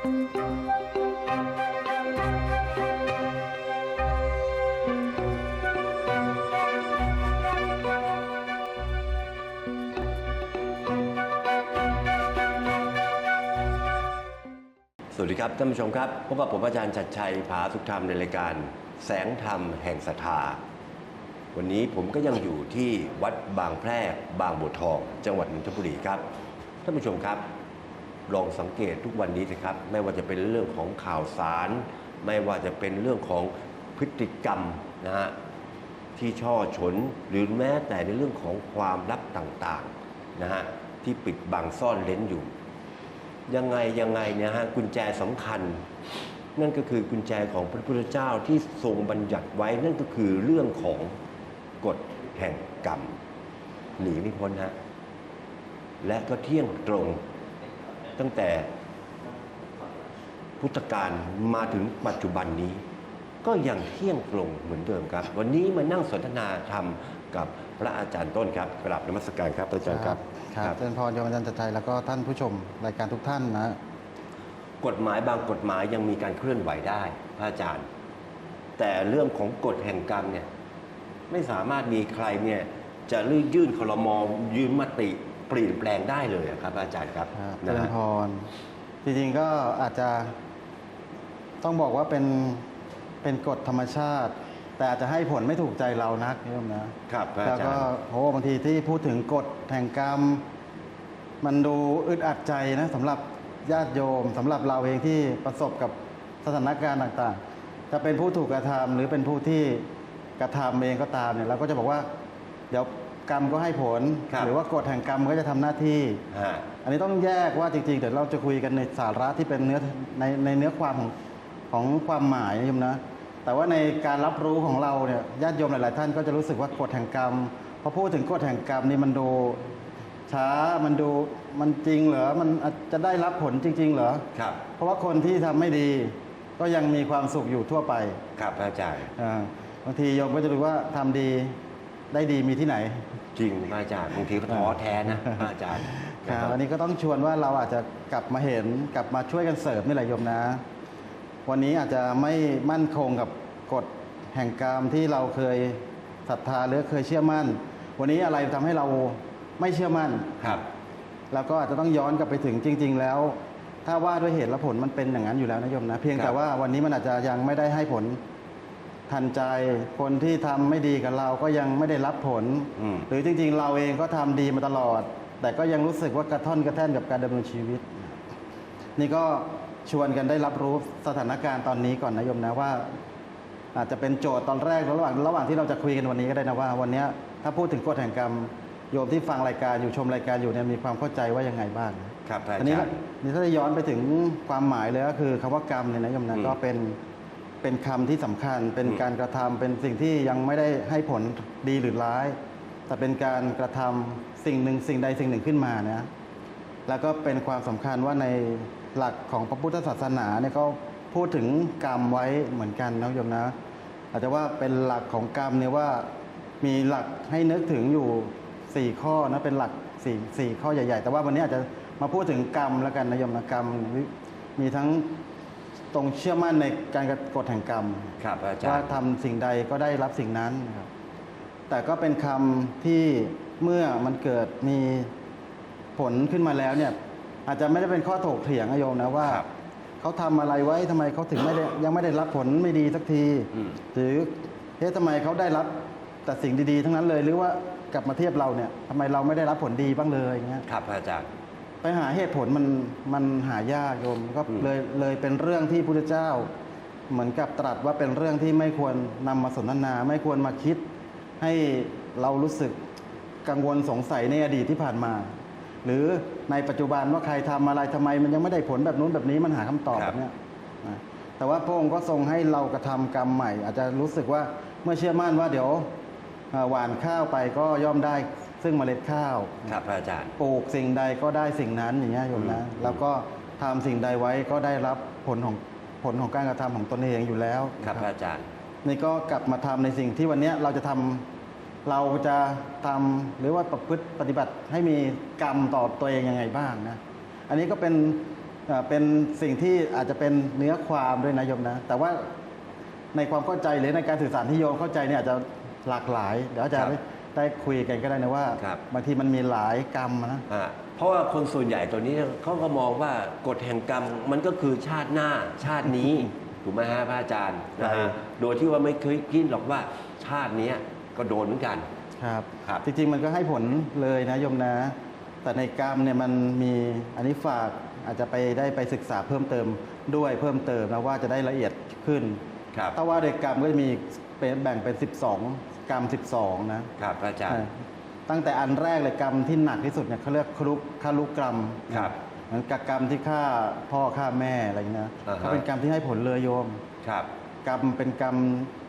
สวัสดีครับท่านผู้ชมครับพบกับผมอาจารย์ชัดชัยผาสุขธรรมในรายการ แสงธรรมแห่งศรัทธาวันนี้ผมก็ยังอยู่ที่วัดบางแพรกบางบัวทอง จังหวัดนนทบุรีครับท่านผู้ชมครับ ลองสังเกตทุกวันนี้สิครับ ไม่ว่าจะเป็นเรื่องของข่าวสาร ไม่ว่าจะเป็นเรื่องของพฤติกรรมนะฮะที่ช่อฉนหรือแม้แต่ในเรื่องของความลับต่างๆนะฮะที่ปิดบังซ่อนเล้นอยู่ ยังไงยังไงเนี่ยฮะกุญแจสำคัญ นั่นก็คือกุญแจของพระพุทธเจ้าที่ทรงบัญญัติไว้นั่นก็คือเรื่องของกฎแห่งกรรม หนีไม่พ้นฮะและก็เที่ยงตรง ตั้งแต่พุทธกาลมาถึงปัจจุบันนี้ ก็ยังเที่ยงตรงเหมือนเดิมครับ วันนี้มานั่งสนทนาธรรมกับพระอาจารย์ต้นครับกราบนมัสการครับพระอาจารย์ครับครับเจริญพรโยมอาจารย์จัดใจแล้วก็ท่านผู้ชมรายการทุกท่านนะ กฎหมายบางกฎหมายยังมีการเคลื่อนไหวได้ พระอาจารย์ แต่เรื่องของกฎแห่งกรรมเนี่ยไม่สามารถมีใครเนี่ยจะลื่นยื่นคลมอยืนมติ เปลี่ยนแปลงได้เลยอะครับ อาจารย์ครับครับเจนะริญฮะพร จริงๆก็อาจจะต้องบอกว่าเป็นเป็นกฎธรรมชาติ แต่อาจจะให้ผลไม่ถูกใจเรานักโยมนะครับพระแล้วอาจารก็ย์โหบางทีที่พูดถึงกฎแห่งกรรม มันดูอึดอัดใจนะสำหรับญาติโยมสำหรับเราเองที่ประสบกับสถานการณ์ต่างๆ จะเป็นผู้ถูกกระทำหรือเป็นผู้ที่กระทำเองก็ตามเนี่ยเราก็จะบอกว่า เดี๋ยว กรรมก็ให้ผล ครับหรือว่ากฎแห่งกรรมก็จะทำหน้าที่ ฮะ อันนี้ต้องแยกว่าจริงๆ เดี๋ยวเราจะคุยกันในสาระที่เป็นเนื้อในในเนื้อความของของความหมายนะโยมนะแต่ว่าในการรับรู้ของเราเนี่ยญาติโยมหลายๆ ท่านก็จะรู้สึกว่ากฎแห่งกรรมพอพูดถึงกฎแห่งกรรมนี่มันดูช้ามันดูมันจริงเหรอมันอาจจะได้รับผลจริง ๆ เหรอ ครับ เพราะว่าคนที่ทำไม่ดีก็ยังมีความสุขอยู่ทั่วไปครับพระอาจารย์ อ่าบางทีโยมก็จะรู้ว่าทำดี ได้ดีมีที่ไหน จริงพระอาจารย์บางทีก็ท้อแท้นะพระอาจารย์คนะรับอันนี้ก็ต้องชวนว่าเราอาจจะกลับมาเห็นกลับมาช่วยกันเสริมนี่แหละโยมนะ วันนี้อาจจะไม่มั่นคงกับกฎแห่งกรรมที่เราเคยศรัทธาหรือเคยเชื่อมั่น วันนี้อะไรทำให้เราไม่เชื่อมั่นครับแล้วก็อาจจะต้องย้อนกลับไปถึงจริง ๆ แล้ว ถ้าว่าด้วยเหตุและผลมันเป็นอย่างนั้นอยู่แล้วนะโยมนะ เพียงครับแต่ว่าวันนี้มันอาจจะยังไม่ได้ให้ผล ทันใจ คนที่ทำไม่ดีกับเราก็ยังไม่ได้รับผล อืม หรือจริงๆ เราเองก็ทำดีมาตลอด แต่ก็ยังรู้สึกว่ากระท่อนกระแท่นกับการดำเนินชีวิต นี่ก็ชวนกันได้รับรู้สถานการณ์ตอนนี้ก่อนนะโยมนะว่า อาจจะเป็นโจทย์ตอนแรกระหว่างระหว่างที่เราจะคุยกันวันนี้ก็ได้นะว่า วันเนี้ยถ้าพูดถึงกฎแห่งกรรมโยมที่ฟังรายการอยู่ชมรายการอยู่เนี่ยมีความเข้าใจว่ายังไงบ้าง ครับพระอาอันนี้จารย์ นี่ถ้าจะย้อนไปถึงความหมายเลยก็คือคำว่ากรรมเนี่ยนะโยมนะอืม ก็เป็น เป็นคำที่สำคัญ เป็นอืมการกระทำเป็นสิ่งที่ยังไม่ได้ให้ผลดีหรือร้าย แต่เป็นการกระทำสิ่งหนึ่งสิ่งใดสิ่งหนึ่งขึ้นมานะแล้วก็เป็นความสำคัญว่าในหลักของพระพุทธศาสนาเนี่ยก็พูดถึงกรรมไว้เหมือนกันนะโยมนะ อาจจะว่าเป็นหลักของกรรมเนี่ยว่ามีหลักให้นึกถึงอยู่สี่ข้อนะเป็นหลักสี่สี่ข้อใหญ่ ๆ แต่ว่าวันนี้อาจจะมาพูดถึงกรรมแล้วกันนะโยมนะกรรมมีทั้ง ตรงเชื่อมั่นในการกฎแห่งกรรม ครับพระอาจารว่าย์ ทำสิ่งใดก็ได้รับสิ่งนั้นนะครับ แต่ก็เป็นคำที่เมื่อมันเกิดมีผลขึ้นมาแล้วเนี่ยอาจจะไม่ได้เป็นข้อถกเถียงนะโยมนะว่า ครับเขาทำอะไรไว้ทำไมเขาถึงไม่ได้ยังไม่ได้รับผลไม่ดีสักทีอืม หรือเฮ้ยทำไมเขาได้รับแต่สิ่งดีๆ ทั้งนั้นเลย หรือว่ากลับมาเทียบเราเนี่ยทำไมเราไม่ได้รับผลดีบ้างเลยอย่างเงี้ย ครับพระอาจารย์ ไปหาเหตุผลมันมันหายากโยมก็อืมเลยเลยเป็นเรื่องที่พุทธเจ้า เหมือนกับตรัสว่าเป็นเรื่องที่ไม่ควรนำมาสนทนา ไม่ควรมาคิด ให้เรารู้สึกกังวลสงสัยในอดีตที่ผ่านมา หรือในปัจจุบันว่าใครทำอะไรทำไม มันยังไม่ได้ผลแบบนู้นแบบนี้มันหาคำตอบคแบรับบเนี้ยนะแต่ว่าพระองค์ก็ทรงให้เรากระทำกรรมใหม่ อาจจะรู้สึกว่าเมื่อเชื่อมั่นว่าเดี๋ยวเอ่อหว่านข้าวไปก็ย่อมได้ ซึ่งเมล็ดข้าวครับพระอาจารย์ ปลูกสิ่งใดก็ได้สิ่งนั้นอย่างเงี้ยโยมนะอืมแล้วก็ทำสิ่งใดไว้ก็ได้รับผลของผลของการกระทำของตนเองอยู่แล้วครับนะพระอาจารย์ นี่ก็กลับมาทำในสิ่งที่วันเนี้ยเราจะทำเราจะทำหรือว่าประพฤติปฏิบัติให้มีกรรมต่อตัวเองยังไงบ้างนะอันนี้ก็เป็นอ่าเป็นสิ่งที่อาจจะเป็นเนื้อความด้วยนะโยมนะ แต่ว่าในความเข้าใจหรือในการสื่อสารที่โยมเข้าใจเนี่ยอาจจะหลากหลาย เดี๋ยวอาจารย์ครัได้บ ได้คุยกันก็ได้นะว่าครับ บางทีมันมีหลายกรรมนะ อ่าเพราะว่าคนส่วนใหญ่ตัวนี้เขาก็มองว่ากฎแห่งกรรมมันก็คือชาติหน้าชาตินี้ ถูกไหมฮะพระอาจารย์นะใช่ ฮะโดยที่ว่าไม่เคยคิดหรอกว่าชาติเนี้ยก็โดนเหมือนกัน ครับครับ จริงๆ มันก็ให้ผลเลยนะโยมนะ แต่ในกรรมเนี่ยมันมีอันนี้ฝากอาจจะไปได้ไปศึกษาเพิ่มเติมด้วยเพิ่มเติมนะว่าจะได้ละเอียดขึ้น ครับ ถ้าว่าโดยกรรมก็จะมีเป็นแบ่งเป็น 12 กรรม 12 นะครับพระอาจารย์ ตั้งแต่อันแรกเลยกรรมที่หนักที่สุดเนี่ยเขาเรียกครุกคารุกรรมครับเหมือนกับกรรมที่ฆ่าพ่อฆ่าแม่อะไรอย่างนี้นะอ่าฮะเขาเป็นกรรมที่ให้ผลเลยโยมครับ กรรมเป็นกรรม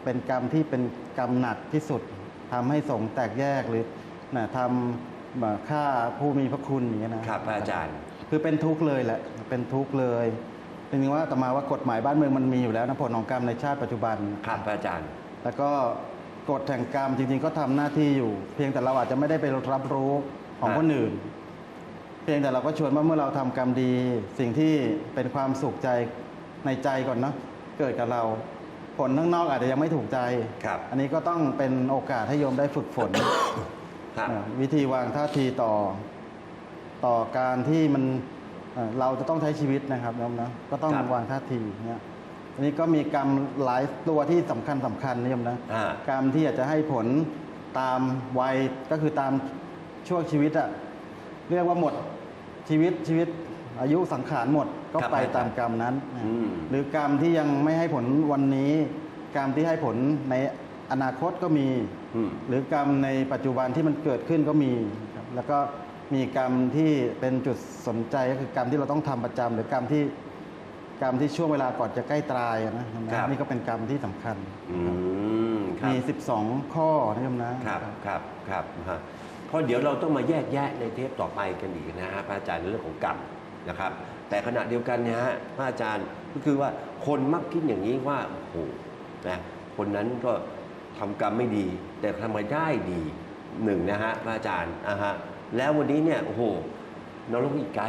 เป็นกรรมที่เป็นกรรมหนักที่สุดทำให้สงฆ์แตกแยกหรือนะทำแบบฆ่าผู้มีพระคุณอย่างเงี้ยนะครับพระอาจารย์คือเป็นทุกข์เลยแหละเป็นทุกข์เลยจริงๆว่าแต่มาว่ากฎหมายบ้านเมืองมันมีอยู่แล้วนะผลของกรรมในชาติปัจจุบันครับพระอาจารย์ แล้วก็ กฎแห่งกรรมจริงๆก็ทำหน้าที่อยู่ เพียงแต่เราอาจจะไม่ได้ไปรับรู้ของฮะคนอื่น เพียงแต่เราก็ชวนว่าเมื่อเราทำกรรมดี สิ่งที่เป็นความสุขใจในใจก่อนเนาะเกิดกับเรา ผลข้างนอกอาจจะยังไม่ถูกใจ ครับ อันนี้ก็ต้องเป็นโอกาสให้โยมได้ฝึกฝน ครับ เอ่อวิธีวางท่าทีต่อ ต่อการที่มันเอ่อเราจะต้องใช้ชีวิตนะครับโยมนะก็ต้องครับ วางท่าทีเนี่ยอั นนี้ก็มีกรรมหลายตัวที่สำคัญสำคัญนะโยมนะอ่า กรรมที่อาจจะให้ผลตามวัยก็คือตามช่วงชีวิตอะเรียกว่าหมดชีวิตชีวิตอายุสังขารหมดก็ครับไปอาจารย์ตามกรรมนั้นอืม หรือกรรมที่ยังไม่ให้ผลวันนี้ กรรมที่ให้ผลในอนาคตก็มี อืม หรือกรรมในปัจจุบันที่มันเกิดขึ้นก็มีครับแล้วก็มีกรรมที่เป็นจุดสนใจก็คือกรรมที่เราต้องทำประจำหรือกรรมที่ กรรมที่ช่วงเวลาก่อนจะใกล้ตายอะนะครับ นี่ก็เป็นกรรมที่สำคัญอืมครับ มี 12 ข้อนะโยมนะครับ ครับ ครับฮะเพราะเดี๋ยวเราต้องมาแยกแยะในเทปต่อไปกันอีกนะฮะพระอาจารย์ในเรื่องของกรรมนะครับ แต่ขณะเดียวกันเนี่ยฮะพระอาจารย์ก็คือว่าคนมักคิดอย่างนี้ว่าโอ้โหนะคนนั้นก็ทำกรรมไม่ดี แต่ทำไมได้ดีหนึ่งนะฮะพระอาจารย์อะฮะแล้ววันนี้เนี่ยโอ้โหนรกอีกไกล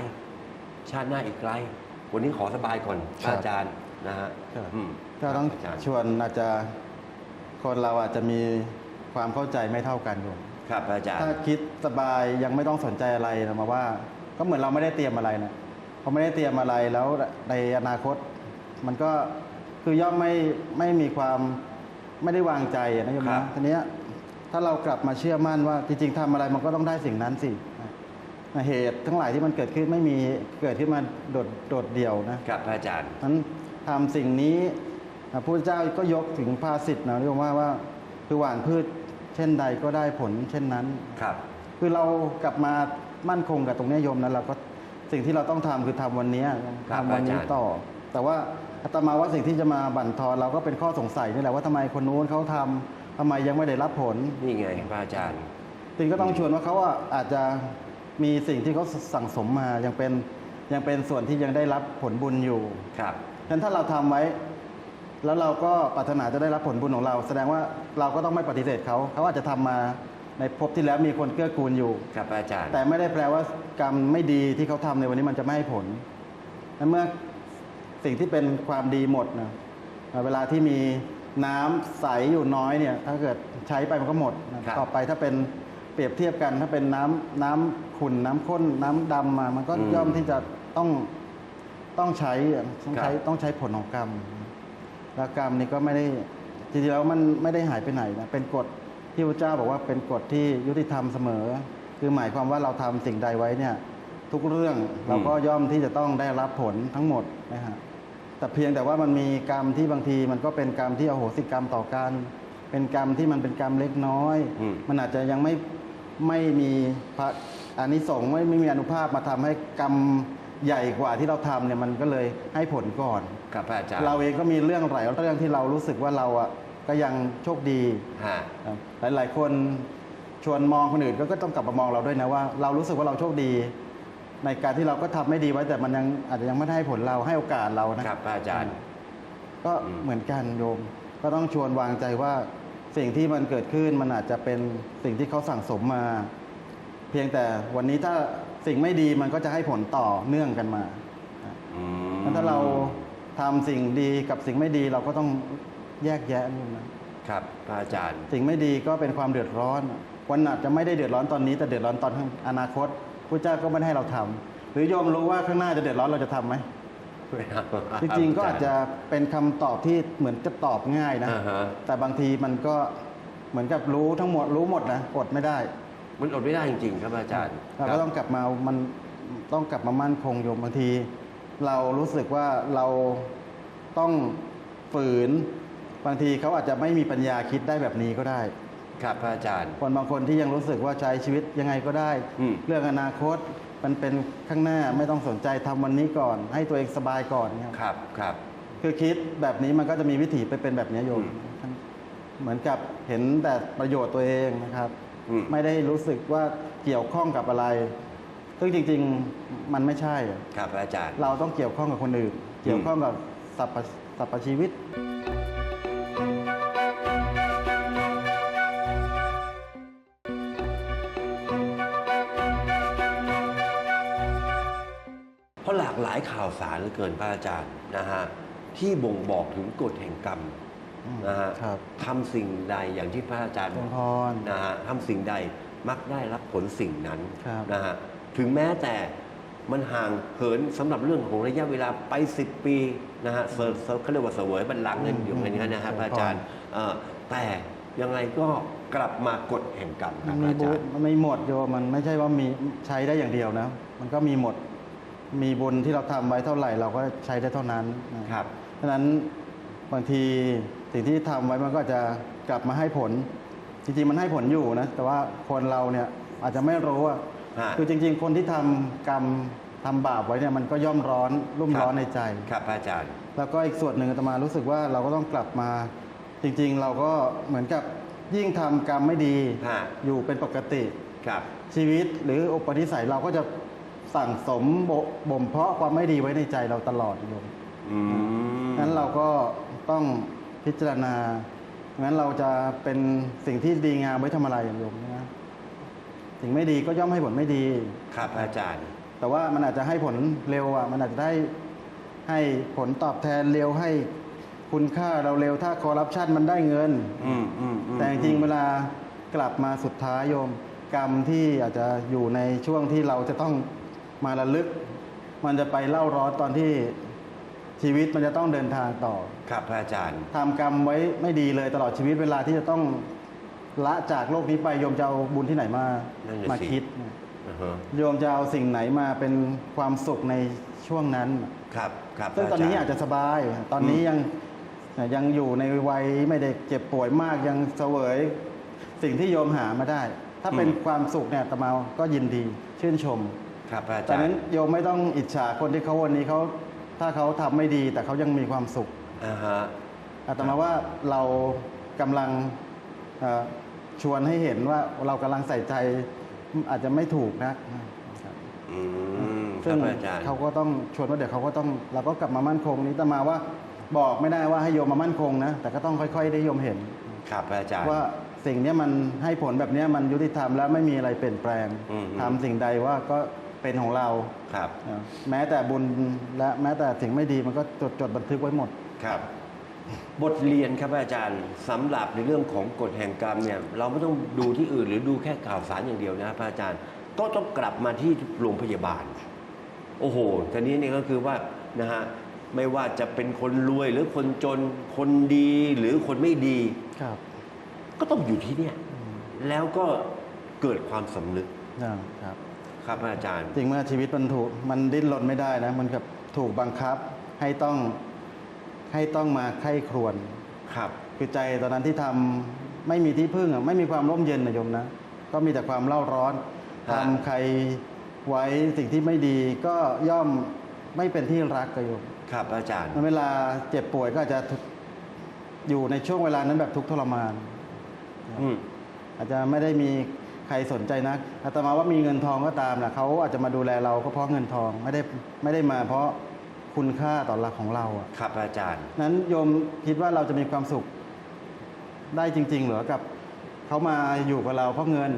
ชาติหน้าอีกไกล วันนี้ขอสบายก่อนพระอาจารย์นะฮะครับอืมก็ต้องครับอาจารย์ชวนอาจจะคนเราอาจจะมีความเข้าใจไม่เท่ากันโยมครับพระอาจารย์ถ้าคิดสบายยังไม่ต้องสนใจอะไรนะมาว่า ก็เหมือนเราไม่ได้เตรียมอะไรนะพอไม่ได้เตรียมอะไรแล้วในอนาคต มันก็คือย่อมไม่ไม่มีความไม่ได้วางใจอะนะโยมครันะบทีเนี้ยถ้าเรากลับมาเชื่อมั่นว่าจริงๆทำอะไรมันก็ต้องได้สิ่งนั้นสินะ เหตุทั้งหลายที่มันเกิดขึ้นไม่มีเกิดขึ้นมาโดดโดดเดี่ยวนะครับพระอาจารย์นั้นทำสิ่งนี้พระพุทธเจ้าก็ยกถึงภาษิตนะเรียกว่าว่าคือหว่านพืชเช่นใดก็ได้ผลเช่นนั้นครับ คือเรากลับมามั่นคงกับตรงเนี้ยโยมนะเราก็สิ่งที่เราต้องทำคือทำวันเนี้ยครับทำวันี้อาจารย์ต่อ แต่ว่าอาตมาว่าสิ่งที่จะมาบั่นทอนเราก็เป็นข้อสงสัยนี่แหละว่าทำไมคนนู้นเขาทำทำไมยังไม่ได้รับผลนี่ไงพระอาจารย์จริงก็ต้องชวนว่าเขาอะอาจจะ มีสิ่งที่เขาสั่งสมมายังเป็นยังเป็นส่วนที่ยังได้รับผลบุญอยู่ครับฉะนั้นถ้าเราทำไว้ แล้วเราก็ปรารถนาจะได้รับผลบุญของเรา แสดงว่าเราก็ต้องไม่ปฏิเสธเขาเขาอาจจะทำมาในภพที่แล้วมีคนเกื้อกูลอยู่ครับพระอาจารย์ แต่ไม่ได้แปลว่ากรรมไม่ดีที่เขาทำในวันนี้มันจะไม่ให้ผลนั้นเมื่อสิ่งที่เป็นความดีหมดนะเวลาที่มีน้ำใสอยู่น้อยเนี่ย ถ้าเกิดใช้ไปมันก็หมดนะครับต่อไปถ้าเป็น เปรียบเทียบกันถ้าเป็นน้ำน้ำขุ่นน้ำข้นน้ำดำมา มันก็อืมย่อมที่จะต้องต้องใช้อะต้องใช้ครับ ต้องใช้ผลของกรรม แล้วกรรมนี่ก็ไม่ได้จริงๆแล้วมันไม่ได้หายไปไหนนะเป็นกฎที่พระเจ้าบอกว่าเป็นกฎที่ยุติธรรมเสมอ คือหมายความว่าเราทำสิ่งใดไว้เนี่ย ทุกเรื่องเราก็ย่อมที่จะต้องได้รับผลทั้งหมดนะฮะแต่เพียงแต่ว่ามันมีกรรมที่บางทีมันก็เป็นกรรมที่อโหสิกรรมต่อกัน เป็นกรรมที่มันเป็นกรรมเล็กน้อย อืม มันอาจจะยังไม่ ไม่มีพระอานิสงส์ไม่ไม่มีอนุภาพมาทำให้กรรมใหญ่กว่าที่เราทำเนี่ยมันก็เลยให้ผลก่อน ครับพระอาจารย์เราเองก็มีเรื่องหลายเรื่องที่เรารู้สึกว่าเราอะก็ยังโชคดีฮะครับหลาย ๆ คนชวนมองคนอื่นก็ก็ต้องกลับมามองเราด้วยนะว่า เรารู้สึกว่าเราโชคดี ในการที่เราก็ทำไม่ดีไว้แต่มันยังอาจจะยังไม่ได้ให้ผลเราให้โอกาสเรานะ ครับพระอาจารย์ ก็อืมเหมือนกันโยม ก็ต้องชวนวางใจว่า สิ่งที่มันเกิดขึ้นมันอาจจะเป็นสิ่งที่เขาสั่งสมมา เพียงแต่วันนี้ถ้าสิ่งไม่ดีมันก็จะให้ผลต่อเนื่องกันมาอืมงั้นถ้าเราทำสิ่งดีกับสิ่งไม่ดีเราก็ต้องแยกแยะนี่นะ ครับพระอาจารย์ สิ่งไม่ดีก็เป็นความเดือดร้อน วันอาจจะไม่ได้เดือดร้อนตอนนี้ แต่เดือดร้อนตอนข้างอนาคตพระเจ้าก็ไม่ได้ให้เราทำหรือโยมรู้ว่าข้างหน้าจะเดือดร้อนเราจะทำไหม จริงๆก็อาจจะเป็นคำตอบที่เหมือนจะตอบง่ายนะ อ่าฮะ แต่บางทีมันก็เหมือนกับรู้ทั้งหมดรู้หมดนะอดไม่ได้มันอดไม่ได้จริง ๆ ครับพระอาจารย์เราก็ต้องกลับมามันต้องกลับมามั่นคงโยมบางที เรารู้สึกว่าเราต้องฝืน บางทีเขาอาจจะไม่มีปัญญาคิดได้แบบนี้ก็ได้ ครับพระอาจารย์ คนบางคนที่ยังรู้สึกว่าใช้ชีวิตยังไงก็ได้ อืม เรื่องอนาคต มันเป็นข้างหน้าไม่ต้องสนใจทำวันนี้ก่อน ให้ตัวเองสบายก่อนเนี่ยครับครับคือคิดแบบนี้มันก็จะมีวิถีไปเป็นแบบนี้โยมอืมเหมือนกับเห็นแต่ประโยชน์ตัวเองนะครับอืมไม่ได้รู้สึกว่าเกี่ยวข้องกับอะไร ซึ่งจริง ๆ มันไม่ใช่ ครับพระอาจารย์ เราต้องเกี่ยวข้องกับคนอื่น เกี่ยวข้องกับสรรพสรรพชีวิต ข่าวสารเหลือเกินพระอาจารย์นะฮะที่บ่งบอกถึงกฎแห่งกรรมอืมนะฮะครับทำสิ่งใดอย่างที่พระอาจารย์เป็นพรนะฮะทำสิ่งใดมักได้รับผลสิ่งนั้นครับนะฮะถึงแม้แต่มันห่างเหินสำหรับเรื่องของระยะเวลาไป 10 ปีนะฮะเซอร์เซอร์เขาเรียกว่าเสวยบัลลังก์นั่นอยู่อย่างนั้นนะฮะพระอาจารย์เอ่อแต่ยังไงก็กลับมากฎแห่งกรรมคมัรับนพมีระอาบุจารญย์มันไม่หมดโยมมันไม่ใช่ว่ามีใช้ได้อย่างเดียวนะ มันก็มีหมด มีบุญที่เราทำไว้เท่าไหร่เราก็ใช้ได้เท่านั้นนะครับเพราะฉะนั้นบางทีสิ่งที่ทำไว้มันก็จะกลับมาให้ผล จริงๆมันให้ผลอยู่นะ แต่ว่าคนเราเนี่ยอาจจะไม่รู้ว่าฮะคือจริง ๆ คนที่ทำกรรมทำบาปไว้เนี่ยมันก็ย่อมร้อนรุ่มร้อนในใจครับพระอาจารย์ แล้วก็อีกส่วนหนึ่งอาตมารู้สึกว่าเราก็ต้องกลับมา จริง ๆ เราก็เหมือนกับยิ่งทำกรรมไม่ดีฮะอยู่เป็นปกติครับชีวิตหรืออุปนิสัยเราก็จะ สั่งสมบบ่มเพาะความไม่ดีไว้ในใจเราตลอดโยมอืมงั้นเราก็ต้องพิจารณางั้นเราจะเป็นสิ่งที่ดีงามไว้ทำอะไรโยมนะสิ่งไม่ดีก็ย่อมให้ผลไม่ดี ครับพระอาจารย์ แต่ว่ามันอาจจะให้ผลเร็วอะ มันอาจจะได้ให้ผลตอบแทนเร็วให้คุณค่าเราเร็วถ้าคอร์รัปชันมันได้เงินอืมอืมอืมแต่จริงๆเวลากลับมาสุดท้ายโยม กรรมที่อาจจะอยู่ในช่วงที่เราจะต้อง มาระลึก มันจะไปเล่าร้อนตอนที่ชีวิตมันจะต้องเดินทางต่อครับพระอาจารย์ทำกรรมไว้ไม่ดีเลยตลอดชีวิตเวลาที่จะต้องละจากโลกนี้ไปโยมจะเอาบุญที่ไหนมานั่นน่ะมาสิคิดอือฮะโยมจะเอาสิ่งไหนมาเป็นความสุขในช่วงนั้น ครับ ครับซึ่งตอนนี้อาจจะสบาย ตอนนี้ยังยังอยู่ในวัยไม่ได้เจ็บป่วยมากยังเสวย สิ่งที่โยมหามาได้ ถ้าเป็นความสุขเนี่ยอาตมาก็ยินดี ชื่นชม ครับพระอาแต่จารนั้นย์โยมไม่ต้องอิจฉาคนที่เขาวันนี้เขาถ้าเขาทำไม่ดีแต่เขายังมีความสุขอ่าฮะ อาตมาว่าเรากำลังเอ่อชวนให้เห็นว่าเรากำลังใส่ใจอาจจะไม่ถูกนะอืมคซึ่รับงพระอาจารย์ เขาก็ต้องชวนว่าเดี๋ยวเขาก็ต้องเราก็กลับมามั่นคงนี้แต่มาว่าบอกไม่ได้ว่าให้โยมมามั่นคงนะ แต่ก็ต้องค่อยๆได้โยมเห็น ครับพระอาจารย์ ว่าสิ่งเนี้ยมันให้ผลแบบเนี้ยมันยุติธรรมและไม่มีอะไรเปลี่ยนแปลงอืม ทำสิ่งใดว่าก็ เป็นของเราครับนะแม้แต่บุญและแม้แต่สิ่งไม่ดีมันก็จดจดบันทึกไว้หมดครับ บทเรียนครับพระอาจารย์สำหรับในเรื่องของกฎแห่งกรรมเนี่ย เราไม่ต้องดูที่อื่นหรือดูแค่ข่าวสารอย่างเดียวนะพระอาจารย์ ก็ต้องกลับมาที่โรงพยาบาล โอ้โหทีนี้เนี่ยก็คือว่านะฮะไม่ว่าจะเป็นคนรวยหรือคนจนคนดีหรือคนไม่ดีครับ ก็ต้องอยู่ที่เนี่ยแล้วก็เกิดความสำนึกครับ ครับพระอาจารย์ จริงเมื่อชีวิตมันถูกมันดิ้นรนไม่ได้นะ มันกับถูกบังคับให้ต้องให้ต้องมาไข้ครวญครับ คือใจตอนนั้นที่ทำไม่มีที่พึ่งอะไม่มีความร่มเย็นนะโยมนะ ก็มีแต่ความเล่าร้อนฮะทำใครไว้สิ่งที่ไม่ดีก็ย่อมไม่เป็นที่รักกับโยมครับพระอาจารย์เวลาเจ็บป่วยก็อาจจะอยู่ในช่วงเวลานั้นแบบทุกข์ทรมานอืมอาจจะไม่ได้มี ใครสนใจนักอาตมาว่ามีเงินทองก็ตามนะเขาอาจจะมาดูแลเราก็เพราะเงินทองไม่ได้ไม่ได้มาเพราะคุณค่าต่อหลักของเราอะครับพระอาจารย์ นั้นโยมคิดว่าเราจะมีความสุขได้จริง ๆ เหรือกับเขามาอยู่กับเราเพราะเงิน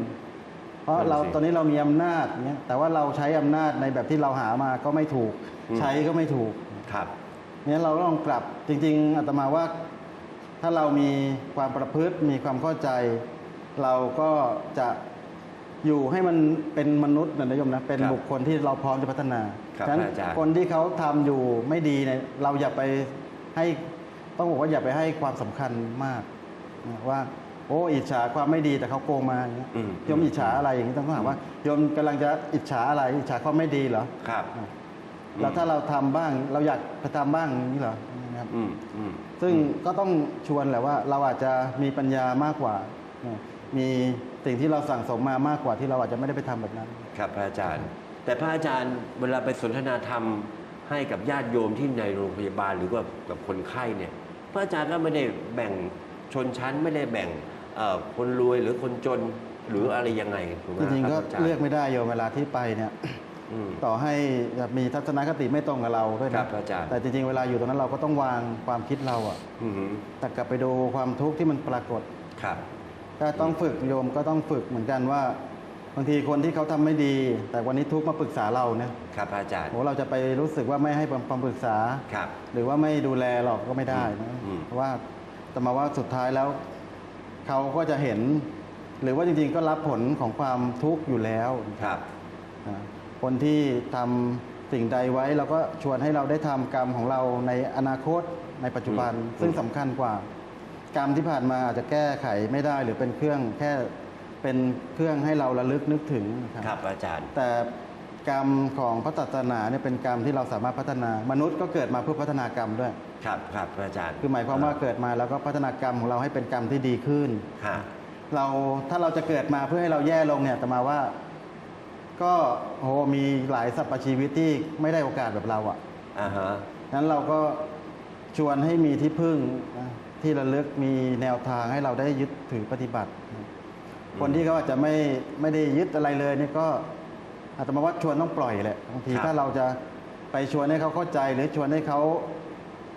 เพราะเรานั่นสิตอนนี้เรามีอำนาจเนี้ยแต่ว่าเราใช้อำนาจในแบบที่เราหามาก็ไม่ถูกอืมใช้ก็ไม่ถูกครับเนี่ยเราต้องปรับจริง ๆอาตมาว่า ถ้าเรามีความประพฤติมีความเข้าใจ เราก็จะ อยู่ให้มันเป็นมนุษย์นะนายโยมนะเป็นครับบุคคลที่เราพร้อมจะพัฒนาครับฉะนั้นอาจารย์คนที่เขาทำอยู่ไม่ดีเนี่ยเราอย่าไปให้ต้องบอกว่าอย่าไปให้ความสำคัญมากนะว่าโอ้อิจฉาความไม่ดีแต่เขาโกงมาอย่างเงี้ยอืมโยมอิจฉาอะไรอย่างนี้ต้องถามว่าโยมกำลังจะอิจฉาอะไร อิจฉาความไม่ดีเหรอครับแล้วถ้าเราทำบ้างเราอยากไปทำบ้างอย่างนี้เหรอนะครับอืมอืมซึ่งก็ต้องชวนแหละว่าเราอาจจะมีปัญญามากกว่าเนี่ย มีสิ่งที่เราสั่งสมมามากกว่าที่เราอาจจะไม่ได้ไปทำแบบนั้น ครับพระอาจารย์ แต่พระอาจารย์เวลาไปสนทนาธรรมให้กับญาติโยมที่ในโรงพยาบาลหรือว่ากับคนไข้เนี่ย พระอาจารย์ก็ไม่ได้แบ่งชนชั้นไม่ได้แบ่งเอ่อคนรวยหรือคนจนหรืออะไรยังไงถูกไหมจริงๆก็คบพะาจาย์เลือกไม่ได้โยมเวลาที่ไปเนี่ย อืม ต่อให้จะมีทัศนคติไม่ตรงกับเราด้วยครันะบอาจารย์ แต่จริงๆเวลาอยู่ตรงนั้นเราก็ต้องวางความคิดเราอะอืมแต่กลับไปดูความทุกข์ที่มันปรากฏ ครับ ก็ต้องฝึกโยมก็ต้องฝึกเหมือนกันว่า บางทีคนที่เขาทำไม่ดี แต่วันนี้ทุกข์มาปรึกษาเราเนี่ยครับพระอาจารย์โหเราจะไปรู้สึกว่าไม่ให้ความปรึกษาครับ หรือว่าไม่ดูแลหรอกก็ไม่ได้นะอืมเพราะว่าแต่มาว่าสุดท้ายแล้วเขาก็จะเห็น หรือว่าจริงๆก็รับผลของความทุกข์อยู่แล้วครับนะคนที่ทำสิ่งใดไว้เราก็ชวนให้เราได้ทำกรรมของเราในอนาคตในปัจจุบันอืมซึ่งสำคัญกว่า กรรมที่ผ่านมาอาจจะแก้ไขไม่ได้หรือเป็นเครื่องแค่เป็นเครื่องให้เราระลึกนึกถึงนะคครัรับ บอาจารย์ แต่กรรมของพระศาสนาเนี่ยเป็นกรรมที่เราสามารถพัฒนามนุษย์ก็เกิดมาเพื่อพัฒนากรรมด้วย ครับครับพระอาจารย์คือหมายความว่าเกิดมาแล้วก็พัฒนากรรมของเราให้เป็นกรรมที่ดีขึ้น ฮะเราถ้าเราจะเกิดมาเพื่อให้เราแย่ลงเนี่ยแต่มาว่า ก็โหมีหลายสรรพชีวิตที่ไม่ได้โอกาสแบบเราอะ่ะอ่าฮะ นั้นเราก็ชวนให้มีที่พึ่งนะ ที่ระลึกมีแนวทางให้เราได้ยึดถือปฏิบัตินะคนที่เขาอาจจะไม่ไม่ได้ยึดอะไรเลยเนี่ยก็อาตมาว่าชวนต้องปล่อยแหละบางทีถ้าเราจะไปชวนให้เขาเข้าใจ หรือชวนให้เขา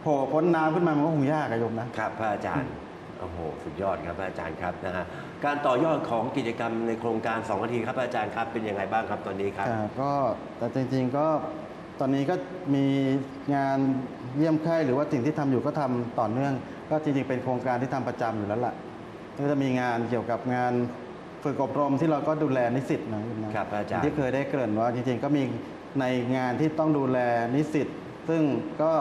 โผล่พ้นน้ำขึ้นมามันก็คงยากอะโยมนะครับพระอาจารย์โอ้โหสุดยอดครับพระอาจารย์ครับนะฮะการต่อยอดของกิจกรรมในโครงการ2นาทีครับพระอาจารย์ครับเป็นยังไงบ้างครับตอนนี้ครับค่ะก็แต่จริง ๆก็ตอนนี้ก็มีงานเยี่ยมไข้หรือว่าสิ่งที่ทำอยู่ก็ทำต่อเนื่อง ก็จริงๆเป็นโครงการที่ทำประจำอยู่แล้วล่ะก็จะมีงานเกี่ยวกับงานฝึกอบรมที่เราก็ดูแลนิสิตนะครับอาจารย์ที่เคยได้เกริ่นว่าจริงๆ ก็มีในงานที่ต้องดูแลนิสิตซึ่งก็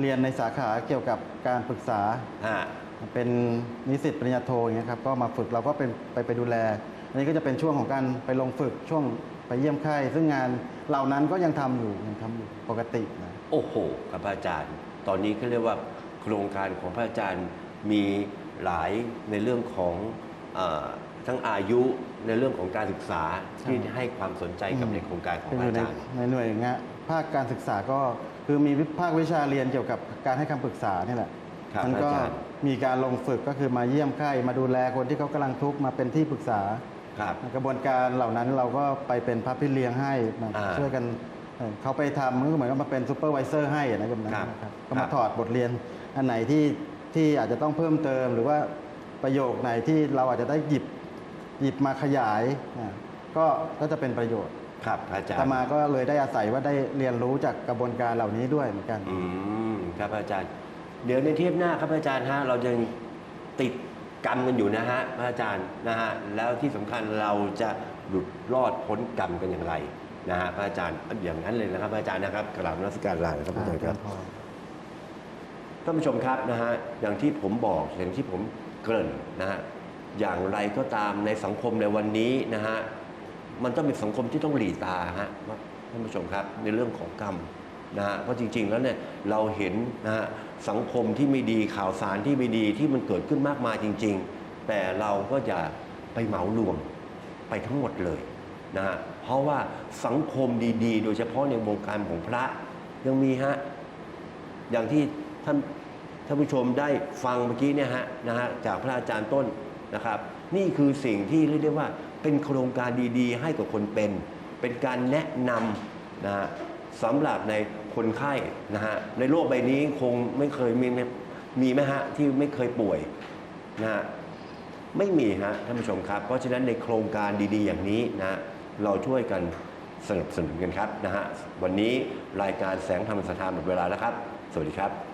เรียนในสาขาเกี่ยวกับการปรึกษาฮะเป็นนิสิตปริญญาโทอย่างเงี้ยครับก็มาฝึกเราก็เป็นไปไปดูแล อันนี้ก็จะเป็นช่วงของการไปลงฝึกช่วงไปเยี่ยมไข้ซึ่งงานเหล่านั้นก็ยังทำอยู่ยังทำอยู่ปกตินะโอ้โหครับพระอาจารย์ ตอนนี้เขาเรียกว่า โครงการของพระอาจารย์มีหลายในเรื่องของเออทั้งอายุในเรื่องของการศึกษาที่ให้ความสนใจกับในโครงการของเป็นพอระยู่อาในจารย์ในหน่วยงานภาคการศึกษาก็คือมีวิภาควิชาเรียนเกี่ยวกับการให้คำปรึกษานี่แหละครับมันก็อาจารย์มีการลงฝึกก็คือมาเยี่ยมไข้มาดูแลคนที่เขากำลังทุกข์มาเป็นที่ปรึกษาครับกระบวนการเหล่านั้นเราก็ไปเป็นพระพี่เลี้ยงให้มาอ่าช่วยกันเอ่อเขาไปทำก็เหมือนกับมาเป็นซูเปอร์วิเซอร์ให้นะครับครับนะครับก็ครัมาบถอดบทเรียน อันไหนที่ที่อาจจะต้องเพิ่มเติม หรือว่าประโยคไหนที่เราอาจจะได้หยิบหยิบมาขยายอ่าก็ก็จะเป็นประโยชน์ครับพระอาจารตย์มาก็เลยได้อาศัยว่าได้เรียนรู้จากกระบวนการเหล่านี้ด้วยเหมือนกัน อืมครับพระอาจารย์ เดี๋ยวในเทปหน้าครับพระอาจารย์ฮะเราจะติดกรรมกันอยู่นะฮะพระอาจารย์นะฮะแล้วที่สำคัญเราจะหลุดรอดพ้นกรรมกันอย่างไรนะฮะพระอาจารย์อย่างนั้นเลยนะครับพระอาจารย์นะครับกราบนมัสการลานะครับพระอาจารย์ครับ ท่านผู้ชมครับนะฮะอย่างที่ผมบอกอย่างที่ผมเกริ่นนะฮะอย่างไรก็ตามในสังคมในวันนี้นะฮะมันต้องเป็นสังคมที่ต้องหลีตาฮะว่าท่านผู้ชมครับในเรื่องของกรรมนะฮะเพราะจริง ๆ แล้วเนี่ยเราเห็นนะฮะสังคมที่ไม่ดีข่าวสารที่ไม่ดีที่มันเกิดขึ้นมากมายจริง ๆ แต่เราก็อย่าไปเหมารวมไปทั้งหมดเลยนะฮะเพราะว่าสังคมดี ๆ โดยเฉพาะในวงการของพระยังมีฮะอย่างที่ ท่านท่านผู้ชมได้ฟังเมื่อกี้เนี่ยฮะนะฮะจากพระอาจารย์ต้นนะครับ นี่คือสิ่งที่เรียกได้ว่าเป็นโครงการดีๆ ให้กับคนเป็น เป็นการแนะนำนะฮะสำหรับในคนไข้นะฮะในโลกใบนี้คงไม่เคยมีมีไหมฮะที่ไม่เคยป่วยนะฮะไม่มีฮะท่านผู้ชมครับ เพราะฉะนั้นในโครงการดีๆ อย่างนี้นะเราช่วยกันสนับสนุนกันครับนะฮะวันนี้รายการแสงธรรมสถานหมดเวลาแล้วครับ สวัสดีครับ